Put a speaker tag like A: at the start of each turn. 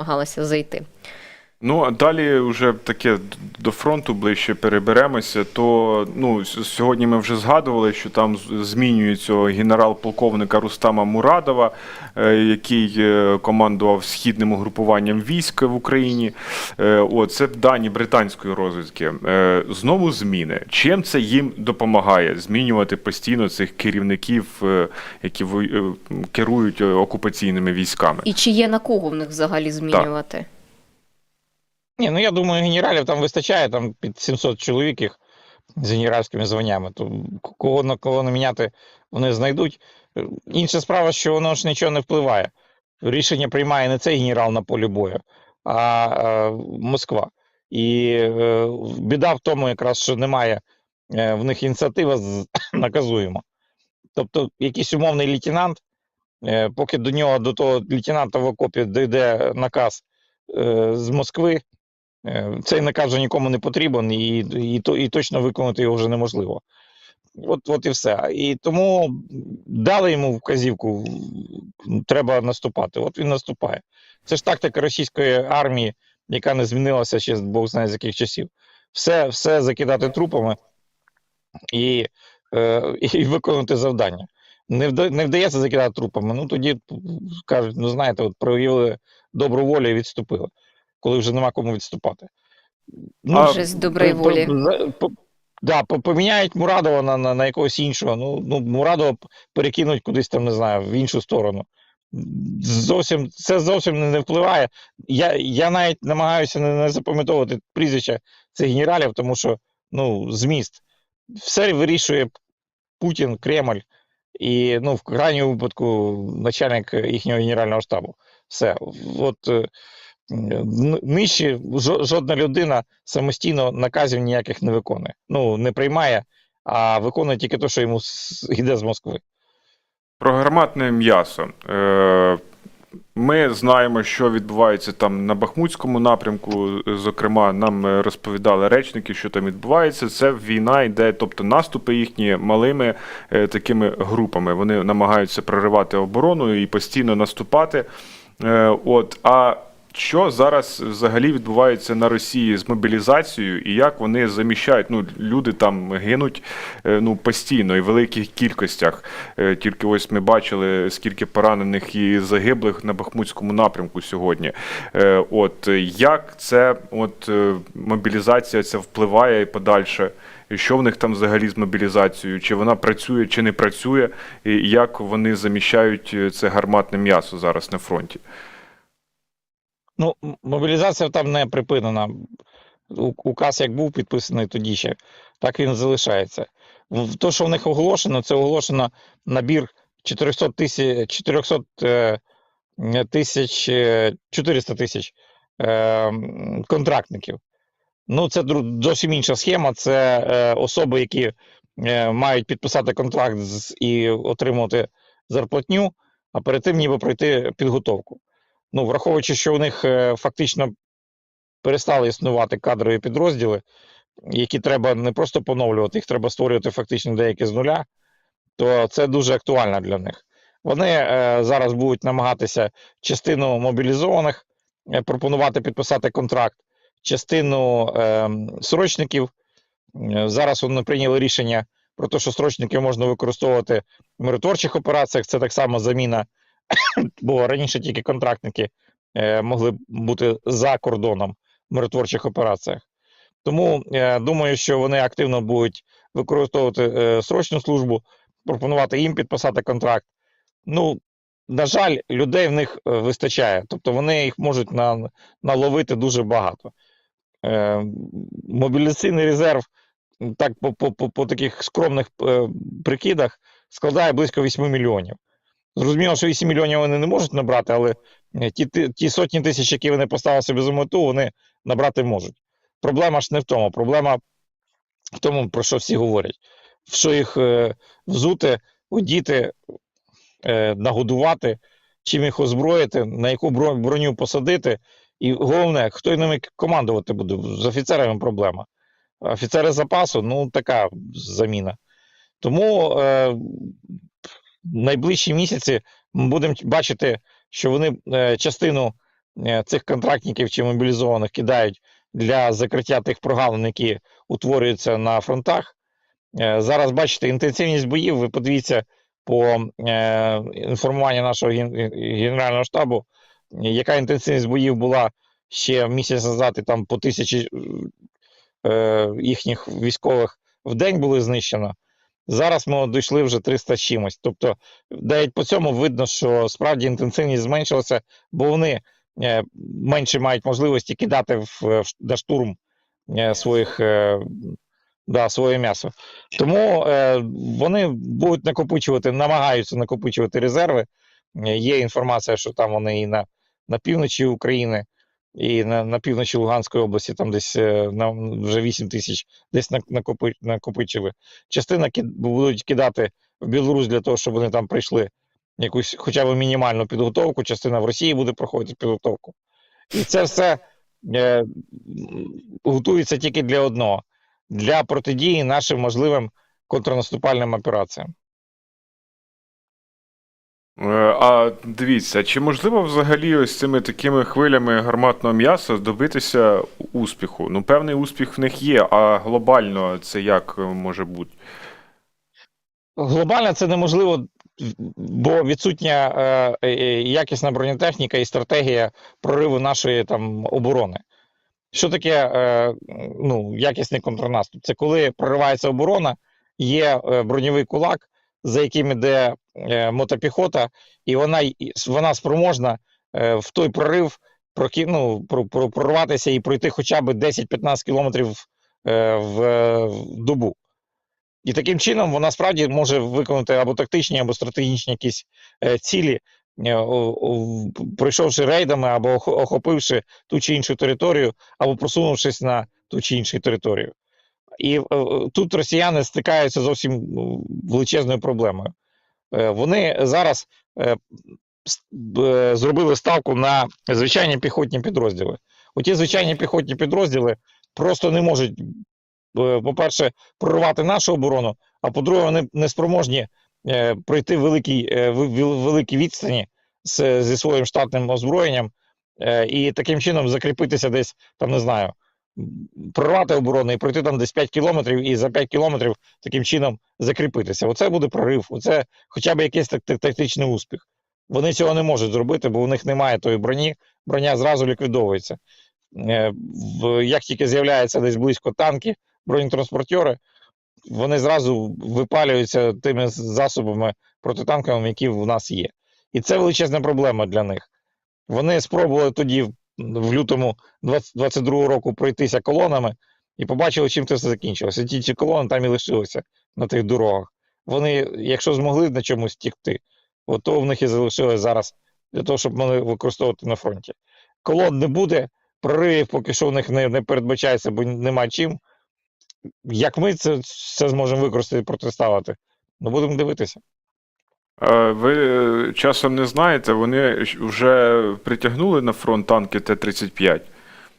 A: намагалася зайти.
B: Ну, а далі вже таке до фронту ближче переберемося. То ну, сьогодні ми вже згадували, що там змінюється генерал-полковника Рустама Мурадова, е, який е, командував східним угрупуванням військ в Україні. Е, О, це дані британської розвідки. Знову зміни. Чим це їм допомагає змінювати постійно цих керівників, які керують окупаційними військами?
A: І чи є на кого в них взагалі змінювати?
C: Ні, ну я думаю, генералів там вистачає, там під 700 чоловік їх з генеральськими званнями. То кого на кого міняти вони знайдуть. Е, Інша справа, що воно ж нічого не впливає. Рішення приймає не цей генерал на полі бою, а е, Москва. І е, біда в тому, якраз, що немає в них ініціатива наказуємо. Тобто, якийсь умовний лейтенант, поки до нього, до того лейтенанта в окопі дійде наказ з Москви, Цей наказ вже нікому не потрібен, і, і, і точно виконати його вже неможливо. От, от і все. І тому дали йому вказівку, треба наступати. От він наступає. Це ж тактика російської армії, яка не змінилася ще Бог знає з яких часів. Все, все закидати трупами і, е, і виконати завдання. Не, вда, не вдається закидати трупами. Ну тоді кажуть, ну знаєте, от проявили добру волю і відступили коли вже нема кому відступати. Ну,
B: А,
A: Вже з доброї волі.
C: Да, поміняють Мурадова на, на, на якогось іншого. Ну, ну, Мурадова перекинуть кудись там, не знаю, в іншу сторону. Зовсім, це зовсім не, не впливає. Я, я навіть намагаюся не, не запам'ятовувати прізвища цих генералів, тому що ну, зміст. Все вирішує Путін, Кремль і ну, в крайньому випадку начальник їхнього генерального штабу. Все. От е, нижче жо- жодна людина самостійно наказів ніяких не виконує. Ну, не приймає, а виконує тільки те, що йому йде з Москви.
B: Про гарматне м'ясо. Е, Ми знаємо, що відбувається там на Бахмутському напрямку. Зокрема, нам розповідали речники, що там відбувається. Це війна йде, тобто наступи їхні малими е, такими групами. Вони намагаються проривати оборону і постійно наступати. Е, От, а що зараз взагалі відбувається на Росії з мобілізацією, і як вони заміщають? Ну, люди там гинуть е, ну, постійно і в великих кількостях. Е, Тільки ось ми бачили, скільки поранених і загиблих на Бахмутському напрямку сьогодні. Е, От як це от мобілізація ця впливає і подальше? Що в них там взагалі з мобілізацією? Чи вона працює, чи не працює, і як вони заміщають це гарматне м'ясо зараз на фронті?
C: Ну, мобілізація там не припинена. Указ як був підписаний тоді ще, так він залишається. То, що в них оголошено, це оголошено набір 400 тисяч 400 е, тисяч е, 400 тисяч е, контрактників. Ну, це зовсім інша схема. Це особи, які мають підписати контракт і отримувати зарплатню, а перед тим ніби пройти підготовку. Ну, враховуючи, що у них е, фактично перестали існувати кадрові підрозділи, які треба не просто поновлювати, їх треба створювати фактично деякі з нуля, то це дуже актуально для них. Вони е, зараз будуть намагатися частину мобілізованих е, пропонувати підписати контракт, частину срочників. Зараз вони прийняли рішення про те, що срочники можна використовувати в миротворчих операціях. Це так само заміна, бо раніше тільки контрактники е, могли бути за кордоном в миротворчих операціях. Тому е, думаю, що вони активно будуть використовувати е, срочну службу, пропонувати їм підписати контракт. Ну, на жаль, людей в них вистачає, тобто вони їх можуть на, наловити дуже багато. Е, мобілізаційний резерв, так по, по, по, по таких скромних е, прикидах, складає близько 8 мільйонів. Зрозуміло, що 8 мільйонів вони не можуть набрати, але е, ті, ті, сотні тисяч, які вони поставили собі за мету, вони набрати можуть. Проблема ж не в тому. Проблема в тому, про що всі говорять. Що їх е, взути, одіти, е, нагодувати, чим їх озброїти, на яку броню посадити. І головне, хто ними командувати буде. З офіцерами проблема. Офіцери запасу ну така заміна. Тому е, найближчі місяці ми будемо бачити, що вони е, частину е, цих контрактників чи мобілізованих кидають для закриття тих прогалин, які утворюються на фронтах. Е, Зараз бачите інтенсивність боїв. Ви подивіться по інформуванню нашого генерального штабу, яка інтенсивність боїв була ще місяць назад, і там по тисячі їхніх військових в день було знищено. Зараз ми дійшли вже 300 з чимось. Тобто, навіть по цьому видно, що справді інтенсивність зменшилася, бо вони е, менше мають можливості кидати в, в на штурм е, своїх, е, да, своє м'ясо. Тому е, вони будуть накопичувати, намагаються накопичувати резерви. Е, Є інформація, що там вони і на, на півночі України, і на, на півночі Луганської області, там десь е, на, вже 8 тисяч десь накопи, накопичили. Частина ки- будуть кидати в Білорусь для того, щоб вони там прийшли якусь хоча б мінімальну підготовку, частина в Росії буде проходити підготовку. І це все е, готується тільки для одного для протидії нашим можливим контрнаступальним операціям.
B: Е, А дивіться, чи можливо взагалі ось цими такими хвилями гарматного м'яса добитися успіху? Ну, певний успіх в них є, а глобально це як е, може бути?
C: Глобально це неможливо, бо відсутня е, е, якісна бронетехніка і стратегія прориву нашої там оборони. Що таке е, ну, якісний контрнаступ? Це коли проривається оборона, є броньовий кулак, за яким іде е, мотопіхота, і вона, вона спроможна е, в той прорив проки, ну, про, про, прорватися і пройти хоча б 10-15 кілометрів е, в, добу. І таким чином вона справді може виконати або тактичні, або стратегічні якісь цілі, пройшовши рейдами, або охопивши ту чи іншу територію, або просунувшись на ту чи іншу територію. І е, е, тут росіяни стикаються зовсім ну, величезною проблемою. Е, Вони зараз зробили ставку на звичайні піхотні підрозділи. Оті звичайні піхотні підрозділи просто не можуть, по-перше, прорвати нашу оборону, а по-друге, вони не спроможні пройти великий, е, великі відстані зі своїм штатним озброєнням і таким чином закріпитися десь, там не знаю, прорвати оборону і пройти там десь 5 кілометрів, і за 5 кілометрів таким чином закріпитися. Оце буде прорив, оце хоча б якийсь так- так- тактичний успіх. Вони цього не можуть зробити, бо у них немає тої броні, броня зразу ліквідовується. Е, Як тільки з'являються десь близько танки, бронетранспортери, вони зразу випалюються тими засобами протитанковими, які в нас є. І це величезна проблема для них. Вони спробували тоді, в- лютому 2022 року, пройтися колонами і побачили, чим це все закінчилося. Ті ці колони там і лишилися на тих дорогах. Вони, якщо змогли на чомусь тікти, от то в них і залишилось зараз для того, щоб вони використовувати на фронті. Колон не буде, проривів поки що в них не, не передбачається, бо нема чим. Як ми це, це зможемо використати і протиставити? Ну, будемо дивитися.
B: Ви е, часом не знаєте, вони вже притягнули на фронт танки Т-35.